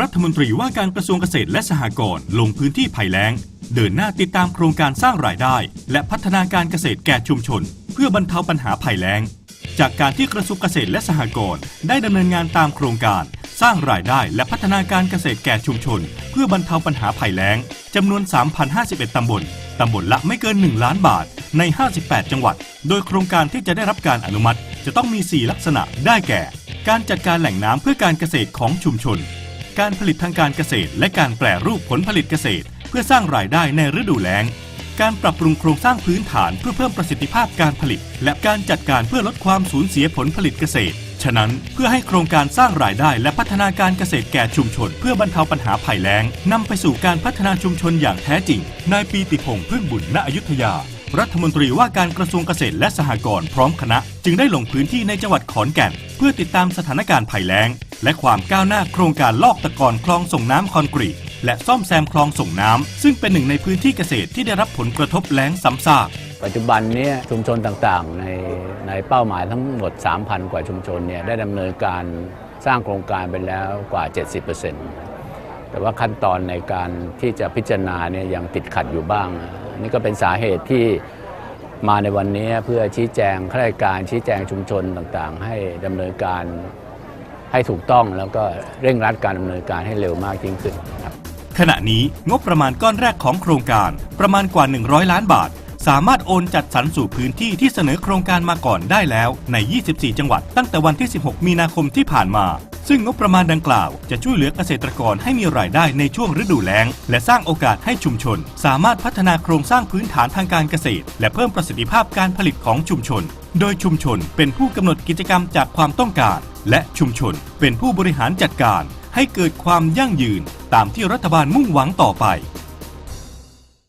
รัฐมนตรีว่าการกระทรวงเกษตรและสหกรณ์ลงพื้นที่ภัยแล้ง เดินหน้าติดตามโครงการสร้างรายได้ และพัฒนาการเกษตรแก่ชุมชน เพื่อบรรเทาปัญหาภัยแล้ง จากการที่กระทรวงเกษตรและสหกรณ์ได้ดำเนินงานตามโครงการ สร้างรายได้และพัฒนาการเกษตรแก่ชุมชน เพื่อบรรเทาปัญหาภัยแล้งจำนวน 3,051 ตำบลตำบลละไม่เกิน 1 ล้านบาทใน 58 จังหวัด โดยโครงการที่จะได้รับการอนุมัติ จะต้องมี 4 ลักษณะได้แก่ การจัดการแหล่งน้ำเพื่อการเกษตรของชุมชน การผลิตทางการเกษตร และการแปรรูปผลผลิตเกษตร เพื่อสร้างรายได้ในฤดูแล้ง การปรับปรุงโครงสร้างพื้นฐานเพื่อเพิ่มประสิทธิภาพการผลิต และการจัดการเพื่อลดความสูญเสียผลผลิตเกษตร ฉะนั้นเพื่อให้โครงการสร้างรายได้และพัฒนาการเกษตรแก่ชุมชน เพื่อบรรเทาปัญหาภัยแล้งนำไปสู่การพัฒนาชุมชนอย่างแท้จริงนายปีติพงษ์พึ่งบุญณอยุธยารัฐมนตรีว่าการกระทรวงเกษตรและสหกรณ์พร้อมคณะ จึงได้ลงพื้นที่ในจังหวัดขอนแก่น เพื่อติดตามสถานการณ์ภัยแล้ง และความก้าวหน้าโครงการลอกตะกอนคลองส่งน้ำคอนกรีต และซ่อมแซมคลองส่งน้ำ ซึ่งเป็นหนึ่งในพื้นที่เกษตรที่ได้รับผลกระทบแล้งซ้ำซากปัจจุบันนี้ชุมชนต่างๆ ในในเป้าหมายทั้งหมด 3,000 กว่าชุมชนเนี่ยได้ดำเนินการสร้างโครงการไปแล้วกว่า 70%แต่ว่าขั้นตอนในการที่จะพิจารณาเนี่ยยังติดขัดอยู่บ้าง นี่ก็เป็นสาเหตุที่มาในวันนี้เพื่อชี้แจงข้าราชการชี้แจงชุมชนต่างๆ ให้ดำเนินการ ให้ถูกต้องแล้วก็เร่งรัดการดำเนินการให้เร็วมากยิ่งขึ้นครับขณะนี้งบประมาณก้อนแรกของโครงการประมาณกว่า 100 ล้านบาท สามารถโอนจัดสรรสู่พื้นที่ที่เสนอโครงการมาก่อนได้แล้วใน 24 จังหวัดตั้งแต่วันที่ 16 มีนาคมที่ผ่านมา ซึ่งงบประมาณดังกล่าวจะช่วยเหลือเกษตรกรให้มีรายได้ในช่วงฤดูแล้ง และสร้างโอกาสให้ชุมชน สามารถพัฒนาโครงสร้างพื้นฐานทางการเกษตร และเพิ่มประสิทธิภาพการผลิตของชุมชน โดยชุมชนเป็นผู้กำหนดกิจกรรมจากความต้องการ และชุมชนเป็นผู้บริหารจัดการ ให้เกิดความยั่งยืน ตามที่รัฐบาลมุ่งหวังต่อไป